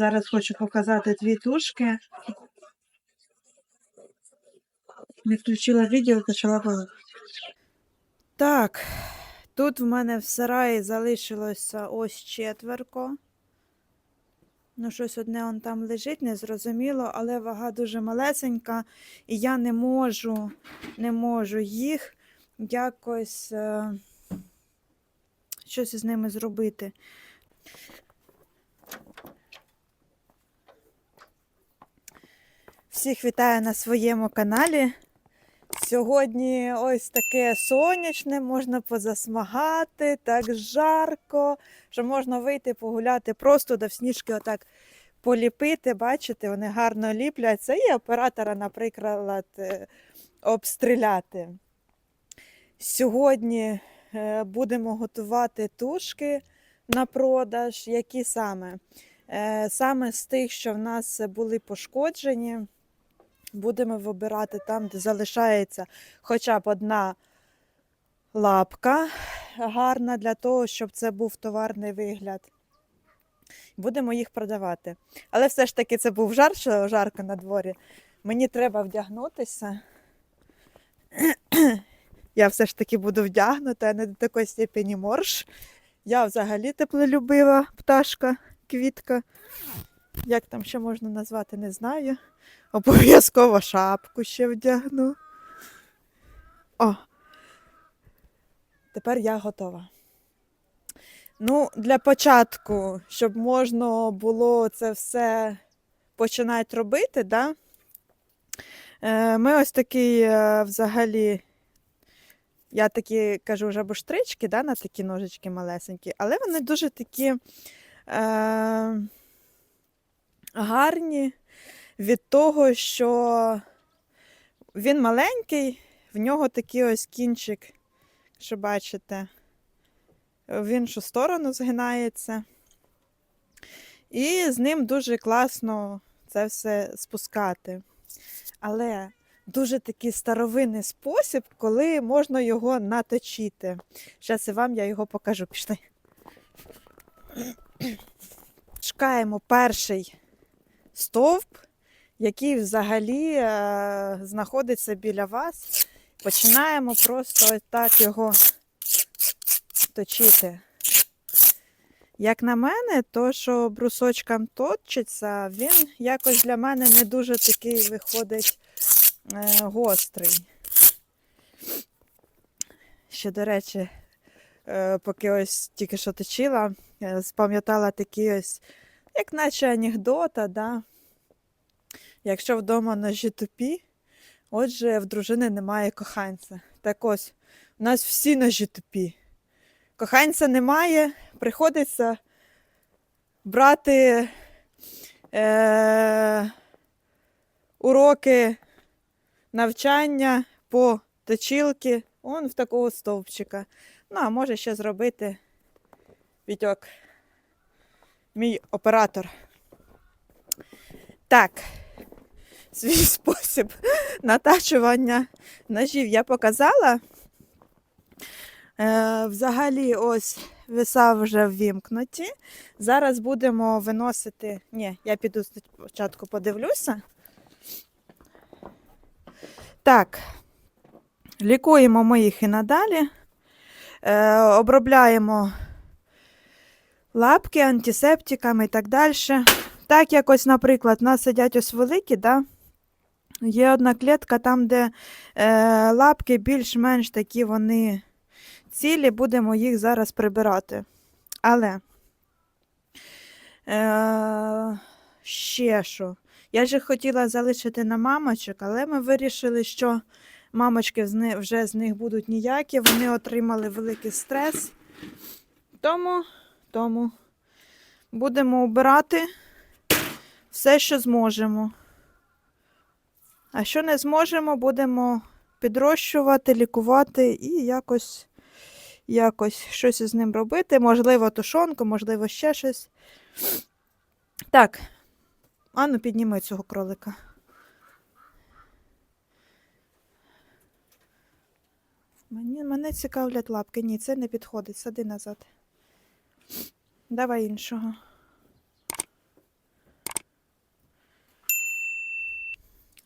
Зараз хочу показати дві тушки. Не включила відео, почала балакати. Так, тут в мене в сараї залишилося ось четверко. Ну, щось одне он там лежить, незрозуміло, але вага дуже малесенька, і я не можу, не можу їх якось е, щось із ними зробити. Всіх вітаю на своєму каналі. Сьогодні ось таке сонячне, можна позасмагати, так жарко, що можна вийти погуляти, просто до сніжки отак поліпити. Бачите, вони гарно ліпляться, і оператора, наприклад, е, обстріляти. Сьогодні е, будемо готувати тушки на продаж. Які саме? Е, Саме з тих, що в нас були пошкоджені. Будемо вибирати там, де залишається хоча б одна лапка гарна для того, щоб це був товарний вигляд. Будемо їх продавати. Але все ж таки це був жар, що жарко на дворі. Мені треба вдягнутися. Я все ж таки буду вдягнута, а не до такої степені морж. Я взагалі теплолюбива пташка, квітка. Як там ще можна назвати, не знаю. Обов'язково шапку ще вдягну. О, тепер я готова. Ну, для початку, щоб можна було це все починати робити, да? е, ми ось такий е, взагалі, я такі кажу, жабуштрички, да, на такі ножички малесенькі, але вони дуже такі е, гарні від того, що він маленький, в нього такий ось кінчик, що бачите, в іншу сторону згинається. І з ним дуже класно це все спускати. Але дуже такий старовинний спосіб, коли можна його наточити. Зараз і вам я його покажу. Пішли. Чекаємо перший стовп, який взагалі е, знаходиться біля вас. Починаємо просто так його точити. Як на мене, то що брусочком точиться, він якось для мене не дуже такий виходить е, гострий. Ще, до речі, е, поки ось тільки що точила, спам'ятала такий ось, як наче анекдота, да? Якщо вдома ножі тупі, отже, в дружини немає коханця. Так ось, у нас всі ножі тупі. Коханця немає, приходиться брати е, уроки навчання по точілки, он в такого стовпчика. Ну, а може ще зробити Вітьок, мій оператор. Так, свій спосіб натачування ножів я показала. Е, взагалі, ось віса вже ввімкнуті. Зараз будемо виносити. Ні, я піду спочатку подивлюся. Так, лікуємо ми їх і надалі. Е, обробляємо лапки антисептиками і так далі. Так, як ось, наприклад, у нас сидять ось великі, да? Є одна клітка там, де е, лапки більш-менш такі вони цілі, будемо їх зараз прибирати. Але е, ще що. Я ж хотіла залишити на мамочок, але ми вирішили, що мамочки вже з них будуть ніякі, вони отримали великий стрес. Тому, тому будемо обирати все, що зможемо. А що не зможемо, будемо підрощувати, лікувати і якось якось щось із ним робити. Можливо, тушонку, можливо, ще щось. Так, ану, підніми цього кролика. Мені, Мене цікавлять лапки. Ні, це не підходить. Сади назад. Давай іншого.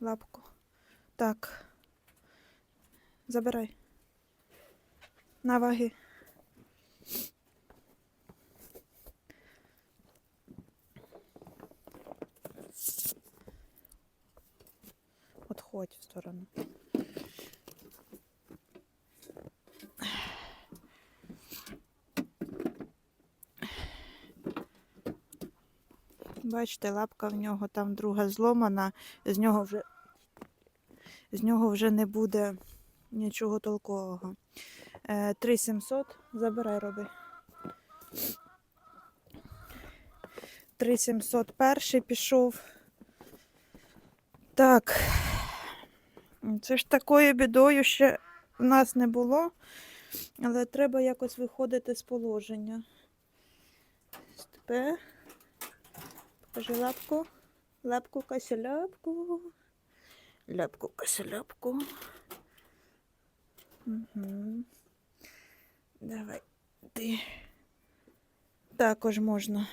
Лапку. Так. Забирай. На ваги. Отходь в сторону. Бачите, лапка в нього там друга зломана, з нього вже, з нього вже не буде нічого толкового. Е, 3700, забирай, роби. 3700 перший пішов. Так. Це ж такою бідою ще в нас не було, але треба якось виходити з положення. Тепер. Покажи лапку. Лапку, косяляпку. Ляпку, косяляпку. Угу. Давай ти. Також можна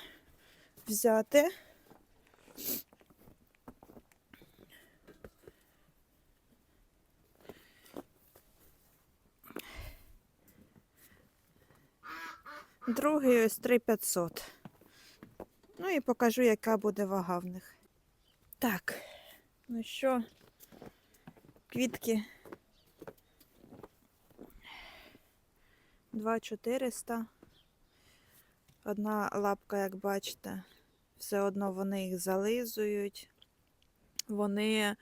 взяти. Другий ось 3500. Ну і покажу, яка буде вага в них. Так, ну що, квітки 2400. Одна лапка, як бачите, все одно вони їх зализують. Вони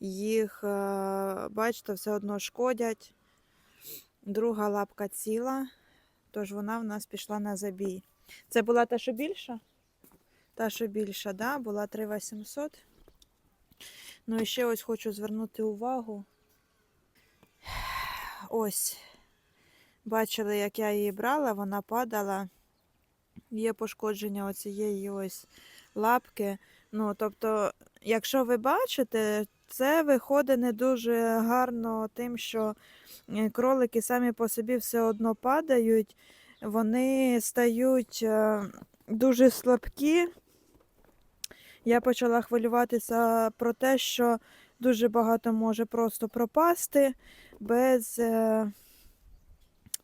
їх, е, бачите, все одно шкодять. Друга лапка ціла, тож вона в нас пішла на забій. Це була та, що більша? Та, що більша, да? була 3800. Ну і ще ось хочу звернути увагу. Ось. Бачили, як я її брала, вона падала. Є пошкодження оцієї ось лапки. Ну, тобто, якщо ви бачите, це виходить не дуже гарно тим, що е, кролики самі по собі все одно падають, вони стають е, дуже слабкі. Я почала хвилюватися про те, що дуже багато може просто пропасти без е,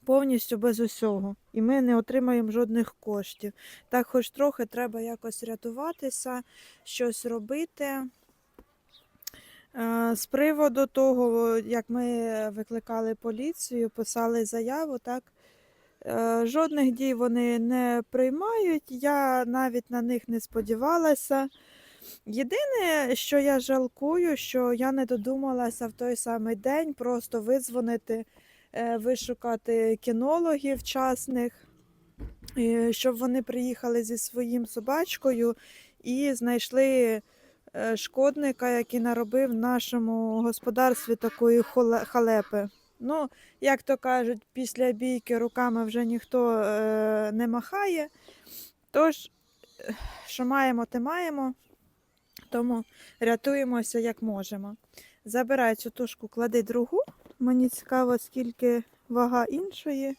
повністю без усього. І ми не отримаємо жодних коштів. Так, хоч трохи треба якось рятуватися, щось робити. Е, З приводу того, як ми викликали поліцію, писали заяву, так, е, жодних дій вони не приймають. Я навіть на них не сподівалася. Єдине, що я жалкую, що я не додумалася в той самий день просто видзвонити, е, вишукати кінологів частних, е, щоб вони приїхали зі своїм собачкою і знайшли е, шкодника, який наробив в нашому господарстві такої халепи. Ну, як то кажуть, після бійки руками вже ніхто не махає. Тож, що маємо, те маємо. Тому рятуємося як можемо. Забирай цю тушку, клади другу. Мені цікаво, скільки вага іншої.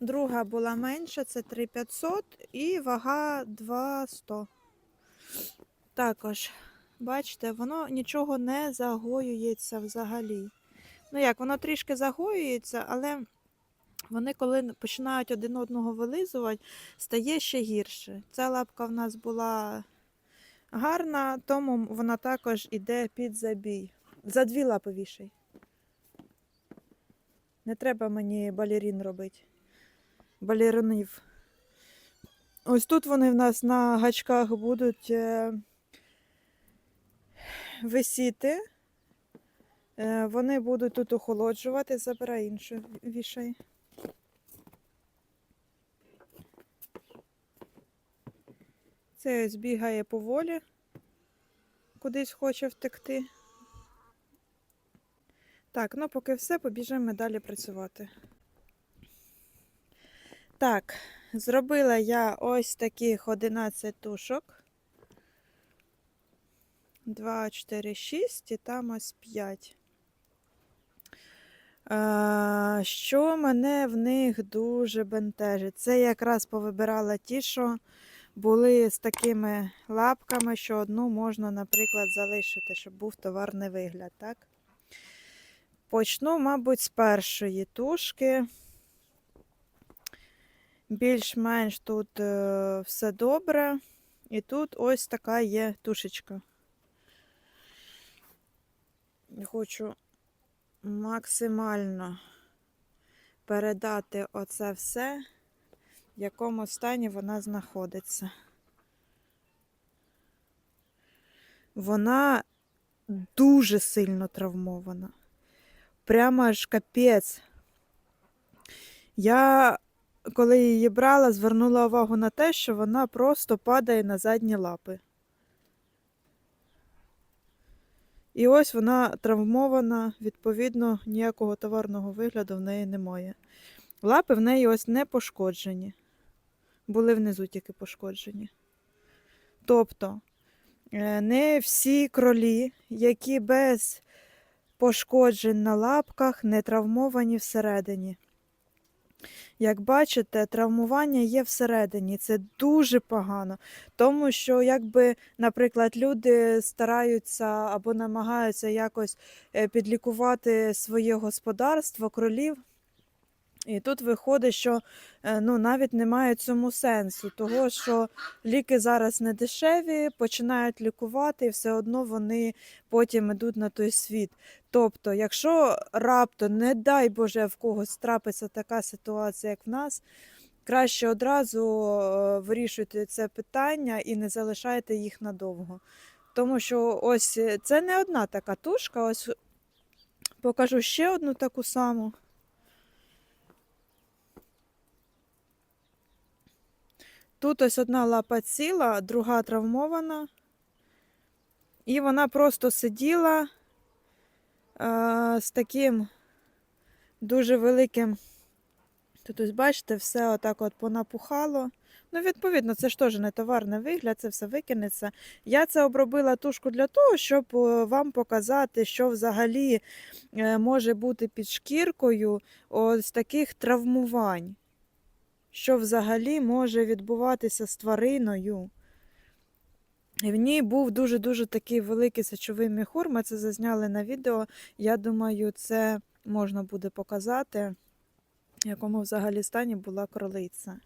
Друга була менша, це 3500 і вага 200. Також, бачите, воно нічого не загоюється взагалі. Ну як, воно трішки загоюється, але вони, коли починають один одного вилизувати, стає ще гірше. Ця лапка в нас була гарна, тому вона також іде під забій. За дві лапи вішай. Не треба мені балерін робити. Балеринів. Ось тут вони в нас на гачках будуть е, висіти. Е, вони будуть тут охолоджувати. Забирай іншу вішай. Це ось бігає поволі, кудись хоче втекти. Так, ну поки все, побіжимо далі працювати. Так, зробила я ось таких 11 тушок. 2, 4, 6 і там ось 5. А, що мене в них дуже бентежить? Це якраз повибирала ті, що були з такими лапками, що одну можна, наприклад, залишити, щоб був товарний вигляд, так? Почну, мабуть, з першої тушки. Більш-менш тут е, все добре. І тут ось така є тушечка. Хочу максимально передати оце все, в якому стані вона знаходиться. Вона дуже сильно травмована. Прямо аж капець. Я, коли її брала, звернула увагу на те, що вона просто падає на задні лапи. І ось вона травмована, відповідно, ніякого товарного вигляду в неї немає. Лапи в неї ось не пошкоджені. Були внизу тільки пошкоджені. Тобто, е, не всі кролі, які без пошкоджень на лапках, не травмовані всередині. Як бачите, травмування є всередині. Це дуже погано. Тому що, якби, наприклад, люди стараються або намагаються якось е, підлікувати своє господарство, кролів. І тут виходить, що е, ну, навіть немає цьому сенсу, того що ліки зараз не дешеві, починають лікувати, і все одно вони потім йдуть на той світ. Тобто, якщо раптом, не дай Боже, в когось трапиться така ситуація, як в нас, краще одразу е, вирішуйте це питання і не залишайте їх надовго. Тому що ось е, це не одна така тушка, ось покажу ще одну таку саму. Тут ось одна лапа ціла, друга травмована. І вона просто сиділа е, з таким дуже великим. Тут ось, бачите, все отак от понапухало. Ну, відповідно, це ж теж не товарний вигляд, це все викинеться. Я це обробила тушку для того, щоб е, вам показати, що взагалі е, може бути під шкіркою ось таких травмувань що взагалі може відбуватися з твариною. І в ній був дуже-дуже такий великий сечовий міхур. Ми це зазняли на відео. Я думаю, це можна буде показати, в якому взагалі стані була кролиця.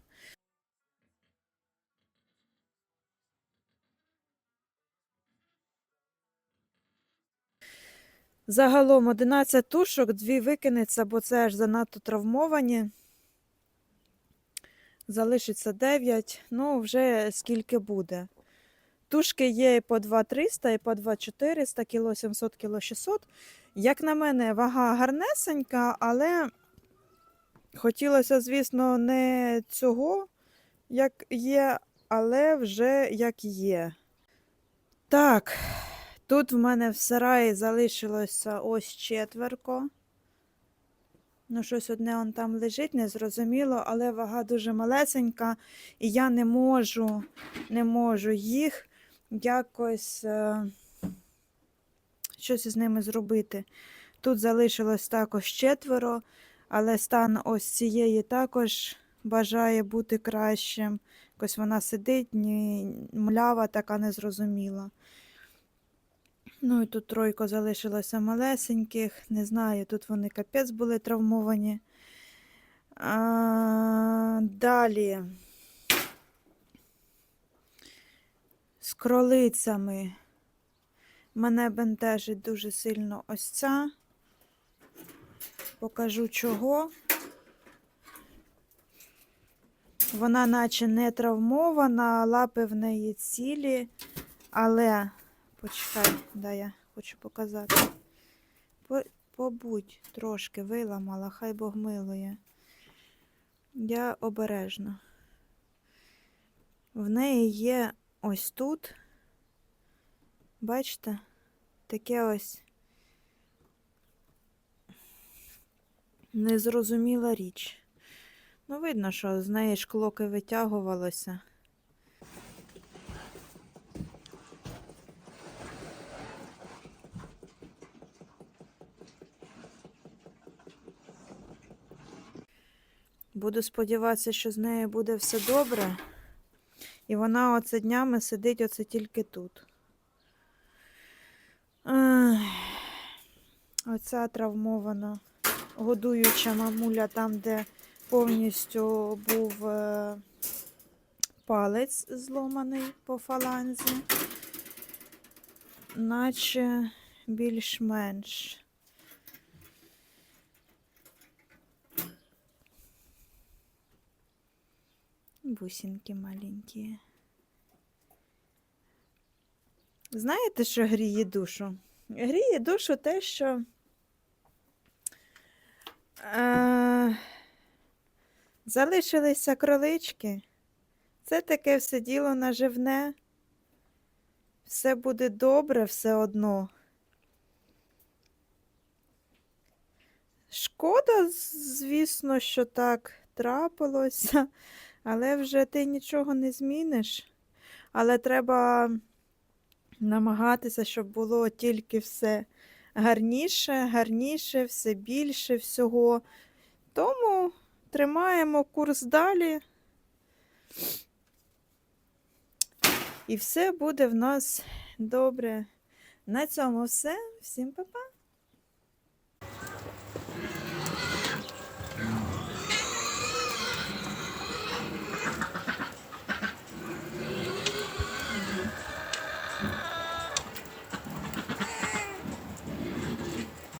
Загалом 11 тушок, дві викинеться, бо це аж занадто травмовані. Залишиться 9, ну вже скільки буде. Тушки є і по 2300, і по 2400, кіло 700, кіло 600. Як на мене, вага гарнесенька, але хотілося, звісно, не цього, як є, але вже як є. Так, тут в мене в сараї залишилося ось четверко. Ну, щось одне он там лежить, незрозуміло, але вага дуже малесенька, і я не можу, не можу їх якось е, щось із ними зробити. Тут залишилось також четверо, але стан ось цієї також бажає бути кращим. Якось вона сидить, ні, млява така незрозуміла. Ну і тут тройко залишилося малесеньких. Не знаю, тут вони капець були травмовані. А, далі. З кролицями. Мене бентежить дуже сильно ось ця. Покажу чого. Вона наче не травмована, лапи в неї цілі, але Почекай, да, я хочу показати. Побудь трошки виламала, хай Бог милує. Я обережно. В неї є ось тут, бачите, таке ось незрозуміла річ. Ну, видно, що з неї шклоки витягувалося. Буду сподіватися, що з нею буде все добре. І вона оце днями сидить оце тільки тут. Оця травмована, годуюча мамуля там, де повністю був е, палець зломаний по фаланзі, наче більш-менш. Бусинки маленькі. Знаєте, що гріє душу? Гріє душу те, що е, залишилися кролички. Це таке все діло наживне. Все буде добре все одно. Шкода, звісно, що так трапилося, але вже ти нічого не зміниш. Але треба намагатися, щоб було тільки все гарніше, гарніше, все більше всього. Тому тримаємо курс далі. І все буде в нас добре. На цьому все. Всім па-па!